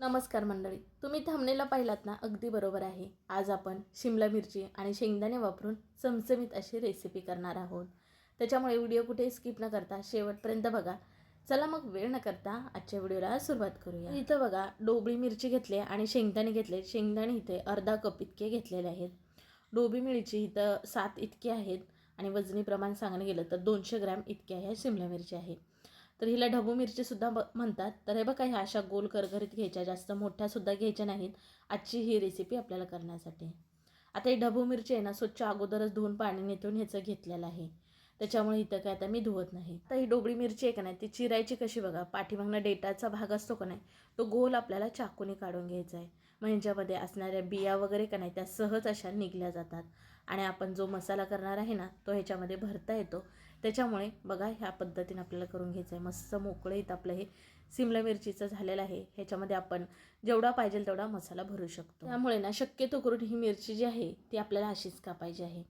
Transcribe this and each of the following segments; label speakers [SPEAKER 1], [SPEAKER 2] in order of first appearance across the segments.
[SPEAKER 1] नमस्कार मंडळी तुम्ही थांबणेला पाहिलात ना? अगदी बरोबर आहे. आज आपण शिमला मिरची आणि शेंगदाणे वापरून चमचमीत अशी रेसिपी करणार आहोत. त्याच्यामुळे व्हिडिओ कुठे स्किप न करता शेवटपर्यंत बघा. चला मग वेळ न करता आजच्या व्हिडिओला सुरुवात करूया. इथं बघा डोबळी मिरची घेतली आणि शेंगदाणे घेतले. शेंगदाणे इथे अर्धा कप इतके घेतलेले आहेत. डोबी मिरची इथं सात इतके आहेत आणि वजनी प्रमाण सांगणं गेलं तर दोनशे ग्रॅम इतके आहे शिमला मिरची आहे तर हिला ढबू मिरचीसुद्धा ब म्हणतात. तर हे बघा ह्या अशा गोल करकरीत घ्यायच्या जास्त मोठ्यासुद्धा घ्यायच्या नाहीत. आजची ही रेसिपी आपल्याला करण्यासाठी. आता ही ढबू मिरची आहे ना स्वच्छ अगोदरच धुवून पाणी नेतून ह्याचं घेतलेलं आहे. त्याच्यामुळे इथं काय आता मी धुवत नाही. तर ही डोबळी मिरची आहे का नाही ती चिरायची कशी बघा? पाठीमागनं डेटाचा भाग असतो का नाही तो गोल आपल्याला चाकूने काढून घ्यायचा आहे. मग ह्याच्यामध्ये असणाऱ्या बिया वगैरे का नाही त्या सहज अशा निघल्या जातात. आणि आपण जो मसाला करणार आहे ना तो ह्याच्यामध्ये भरता येतो. त्याच्यामुळे बघा ह्या पद्धतीने आपल्याला करून घ्यायचं आहे. मस्त मोकळीत आपलं हे सिमला मिरचीचं झालेलं आहे. ह्याच्यामध्ये आपण जेवढा पाहिजे तेवढा मसाला भरू शकतो. त्यामुळे ना शक्यतो करून ही मिरची जी आहे ती आपल्याला अशीच कापायची आहे.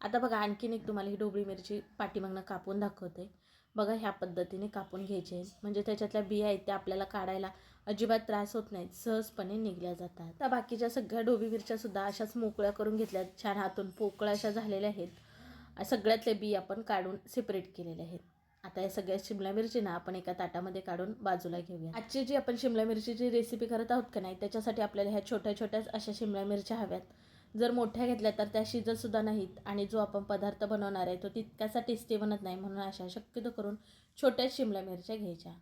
[SPEAKER 1] आता बघा आणखीन एक तुम्हाला ही ढोबळी मिरची पाठीमागनं कापून दाखवते. बघा ह्या पद्धतीने कापून घ्यायची आहे. म्हणजे त्याच्यातल्या बिया आहेत त्या आपल्याला काढायला अजिबात त्रास होत नाहीत सहजपणे निघल्या जातात. तर बाकीच्या सगळ्या डोबी मिरच्यासुद्धा अशाच मोकळ्या करून घेतल्या छान हातून पोकळ्या अशा झालेल्या आहेत. सगळ्यातले बी आपण काढून सेपरेट केलेले आहेत. आता या सगळ्या शिमला मिरची ना आपण एका ताटामध्ये काढून बाजूला घेऊया. आजची जी आपण शिमला मिरचीची रेसिपी करत आहोत का नाही त्याच्यासाठी आपल्याला ह्या छोट्या छोट्याच अशा शिमला मिरच्या हव्यात. जर मोठ्या घेतल्या तर त्या शिजतसुद्धा नाहीत आणि जो आपण पदार्थ बनवणार आहे तो तितकासा टेस्टी बनत नाही म्हणून अशा शक्यतो करून छोट्या शिमला मिरच्या घ्यायच्या.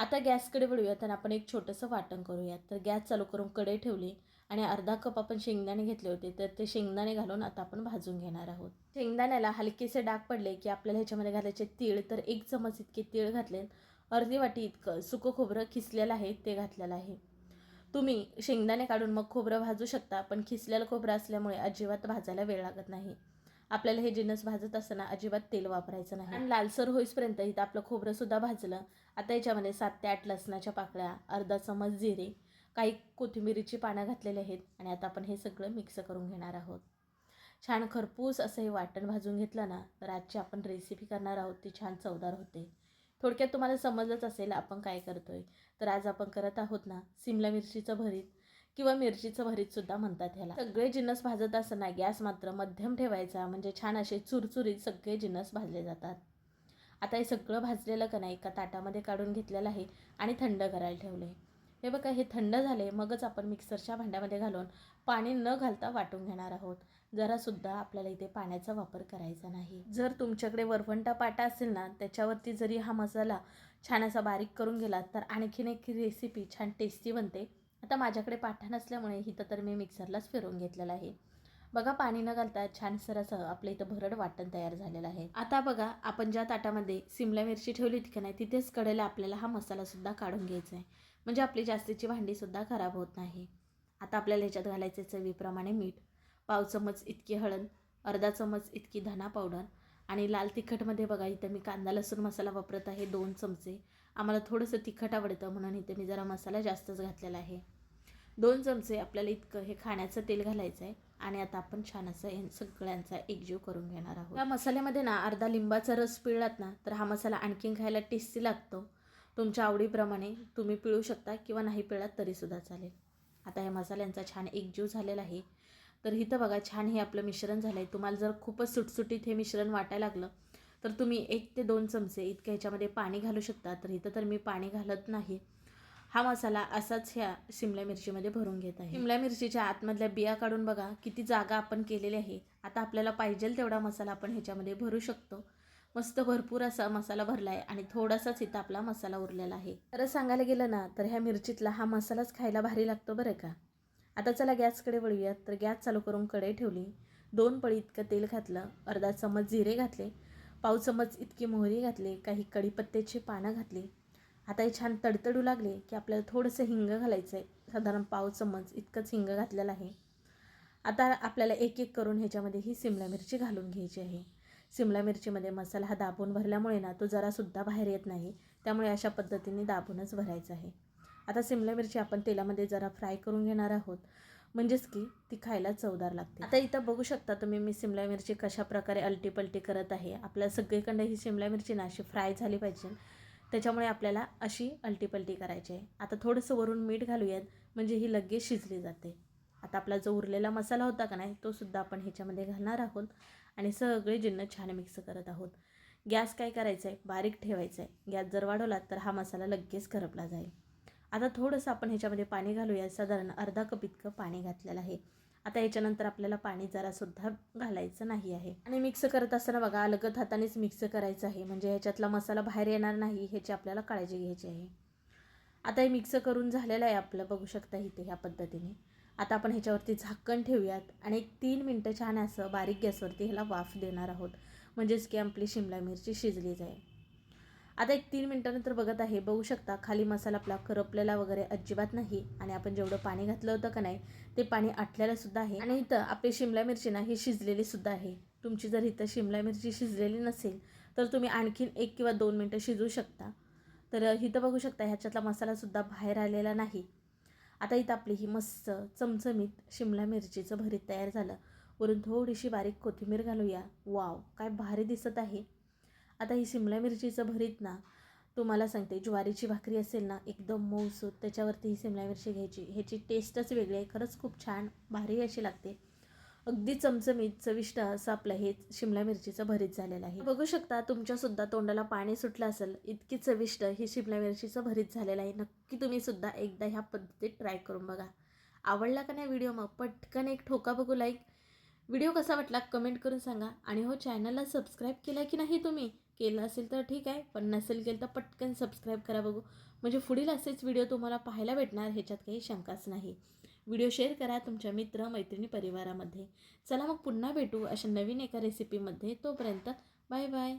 [SPEAKER 1] आता गॅसकडे वळूयात आणि आपण एक छोटंसं वाटण करूयात. तर गॅस चालू करून कढई ठेवली आणि अर्धा कप आपण शेंगदाणे घेतले होते. तर ते शेंगदाणे घालून आता आपण भाजून घेणार आहोत. शेंगदाण्याला हलकेसे डाग पडले की आपल्याला ह्याच्यामध्ये घालायचे तीळ. तर एक चमच इतके तीळ घातले अर्धी वाटी इतकं सुकं खोबरं खिसलेलं आहे ते घातलेलं आहे. तुम्ही शेंगदाणे काढून मग खोबरं भाजू शकता पण खिसलेलं खोबरं असल्यामुळे अजिबात भाजायला वेळ लागत नाही. आपल्याला हे जिन्नस भाजत असताना अजिबात तेल वापरायचं नाही. आणि लालसर होईसपर्यंत इथं आपलं खोबरंसुद्धा भाजलं. आता याच्यामध्ये सात ते आठ लसणाच्या पाकळ्या अर्धा चमच जिरे काही कोथिंबिरीची पानं घातलेली आहेत आणि आता आपण हे सगळं मिक्स करून घेणार आहोत. छान खरपूस असं हे वाटण भाजून घेतलं ना तर आजची आपण रेसिपी करणार आहोत. ती छान चवदार होते. थोडक्यात तुम्हाला समजलंच असेल आपण काय करतोय. तर आज आपण करत आहोत ना सिमला मिरचीचं भरीत. किंवा मिरचीचं भरीतसुद्धा म्हणतात ह्याला. सगळे जिन्नस भाजत असताना गॅस मात्र मध्यम ठेवायचा म्हणजे छान असे चुरचुरीत सगळे जिन्नस भाजले जातात. आता हे सगळं भाजलेलं का नाही एका ताटामध्ये काढून घेतलेलं आहे आणि थंड करायला ठेवलं आहे. हे बघा हे थंड झाले मगच आपण मिक्सरच्या भांड्यामध्ये घालून पाणी न घालता वाटून घेणार आहोत. जरासुद्धा आपल्याला इथे पाण्याचा वापर करायचा नाही. जर तुमच्याकडे वरवंटा पाटा असेल ना त्याच्यावरती जरी हा मसाला छान असा बारीक करून गेला तर आणखीन एक रेसिपी छान टेस्टी बनते. आता माझ्याकडे पाठा नसल्यामुळे इथं तर मी मिक्सरलाच फिरवून घेतलेलं आहे. बघा पाणी न घालता छान सरसं आपलं इथं भरड वाटण तयार झालेलं आहे. आता बघा आपण ज्या ताटामध्ये सिमला मिरची ठेवली होती नाही तिथेच कडेला आपल्याला हा मसालासुद्धा काढून घ्यायचा आहे. म्हणजे आपली जास्तीची भांडीसुद्धा खराब होत नाही. आता आपल्याला ह्याच्यात घालायचं चवीप्रमाणे मीठ पाव चमच इतकी हळद अर्धा चमच इतकी धना पावडर आणि लाल तिखटमध्ये बघा इथं मी कांदा लसूण मसाला वापरत आहे दोन चमचे. आम्हाला थोडंसं तिखट आवडतं म्हणून इथे मी जरा मसाला जास्तच घातलेला आहे. दोन चमचे आपल्याला इतकं हे खाण्याचं तेल घालायचं आहे आणि आता आपण छान असं हे सगळ्यांचा एकजीव करून घेणार आहोत. या मसाल्यामध्ये ना अर्धा लिंबाचा रस पिळलात ना तर हा मसाला आणखीन खायला टेस्टी लागतो. तुमच्या आवडीप्रमाणे तुम्ही पिळू शकता किंवा नाही पिळात तरीसुद्धा चालेल. आता ह्या मसाल्यांचा छान एकजीव झालेला आहे. तर इथं बघा छान हे आपलं मिश्रण झालं आहे तुम्हाला जर खूपच सुटसुटीत हे मिश्रण वाटायला लागलं तर तुम्ही एक ते दोन चमचे इतक्या ह्याच्यामध्ये पाणी घालू शकता. तर इथं तर मी पाणी घालत नाही. हा मसाला असाच ह्या शिमला मिरचीमध्ये भरून घेत आहे. शिमला मिरचीच्या आतमधल्या बिया काढून बघा किती जागा आपण केलेली आहे. आता आपल्याला पाहिजे तेवढा मसाला आपण ह्याच्यामध्ये भरू शकतो. मस्त भरपूर असा मसाला भरला आहे आणि थोडासाच इथं आपला मसाला उरलेला आहे. तर सांगायला गेलं ना तर ह्या मिरचीतला हा मसालाच खायला भारी लागतो बरं का? आता चला गॅसकडे वळूयात. तर गॅस चालू करून कढई ठेवली. दोन पळी इतकं तेल घातलं. अर्धा चमच जिरे घातले. पाव चमच इतकी मोहरी घातली काही कढीपत्त्याची पानं घातली. आता हे छान तडतडू लागले की आपल्याला थोडंसं हिंग घालायचं आहे साधारण पाव चमच इतकंच हिंग घातलेलं आहे. आता आपल्याला एक एक करून ह्याच्यामध्ये ही सिमला मिरची घालून घ्यायची आहे. सिमला मिरचीमध्ये मसाला हा दाबून भरल्यामुळे ना तो जरासुद्धा बाहेर येत नाही. त्यामुळे अशा पद्धतीने दाबूनच भरायचा आहे. आता सिमला मिरची आपण तेलामध्ये जरा फ्राय करून घेणार आहोत. म्हणजेच की ती खायला चवदार लागते. आता इथं बघू शकता तुम्ही मी शिमला मिरची कशा प्रकारे अलटी पलटी करत आहे. आपल्या सगळीकडे ही शिमला मिरची ना अशी फ्राय झाली पाहिजे. त्याच्यामुळे आपल्याला अशी अलटीपलटी करायची आहे. आता थोडंसं वरून मीठ घालूयात म्हणजे ही लगेच शिजली जाते. आता आपला जो उरलेला मसाला होता का नाही तो सुद्धा आपण ह्याच्यामध्ये घालणार आहोत आणि सगळे जिन्न छान मिक्स करत आहोत. गॅस काय करायचा आहे बारीक ठेवायचा आहे गॅस जर वाढवला तर हा मसाला लगेच करपला जाईल. आता थोडंसं आपण ह्याच्यामध्ये पाणी घालूया. साधारण अर्धा कप इतकं पाणी घातलेलं आहे. आता याच्यानंतर आपल्याला पाणी जरासुद्धा घालायचं नाही आहे. आणि मिक्स करत असताना बघा अलगद हातानेच मिक्स करायचं आहे. म्हणजे ह्याच्यातला मसाला बाहेर येणार नाही ह्याची आपल्याला काळजी घ्यायची आहे. आता हे मिक्स करून झालेलं आहे आपलं. बघू शकता इथे ह्या पद्धतीने. आता आपण ह्याच्यावरती झाकण ठेवूयात आणि एक तीन मिनटं छान असं बारीक गॅसवरती ह्याला वाफ देणार आहोत. म्हणजेच की आपली शिमला मिरची शिजली जाईल. आता एक तीन मिनटानंतर बघत आहे. बघू शकता खाली मसाला आपला करपलेला वगैरे अजिबात नाही आणि आपण जेवढं पाणी घातलं होतं का नाही ते पाणी आटलेलं सुद्धा आहे. आणि इथं आपली शिमला मिरची ना ही शिजलेली सुद्धा आहे. तुमची जर इथं शिमला मिरची शिजलेली नसेल तर तुम्ही आणखीन एक किंवा दोन मिनटं शिजवू शकता. तर इथं बघू शकता ह्याच्यातला मसालासुद्धा बाहेर आलेला नाही. आता इथं आपली ही मस्त चमचमीत शिमला मिरचीचं भरीत तयार झालं. वरून थोडीशी बारीक कोथिंबीर घालूया. वाव काय भारी दिसत आहे. आता ही शिमला मिरचीचं भरीत ना तुम्हाला सांगते ज्वारीची भाकरी असेल ना एकदम मऊसूत त्याच्यावरती ही शिमला मिरची घ्यायची. ह्याची टेस्टच वेगळी आहे खरंच खूप छान भारी अशी लागते. अगदी चमचमीत चविष्ट असं आपलं हे शिमला मिरचीचं भरीत झालेलं आहे. बघू शकता तुमच्यासुद्धा तोंडाला पाणी सुटलं असेल इतकी चविष्ट ही शिमला मिरचीचं भरीत झालेलं आहे. नक्की तुम्ही सुद्धा एकदा ह्या पद्धतीत ट्राय करून बघा. आवडला का नाही व्हिडिओ मग पटकन एक ठोका बघू लाईक व्हिडिओ कसा वाटला कमेंट करून सांगा. आणि हो चॅनलला सबस्क्राईब केला की नाही तुम्ही? केलं असेल तर ठीक आहे पण नसेल केलं तर पटकन सबस्क्राईब करा बघू. म्हणजे पुढील असेच व्हिडिओ तुम्हाला पाहायला भेटणार ह्याच्यात काही शंकाच नाही. व्हिडिओ शेअर करा तुमच्या मित्र मैत्रिणी परिवारामध्ये. चला मग पुन्हा भेटू अशा नवीन एका रेसिपीमध्ये तोपर्यंत बाय बाय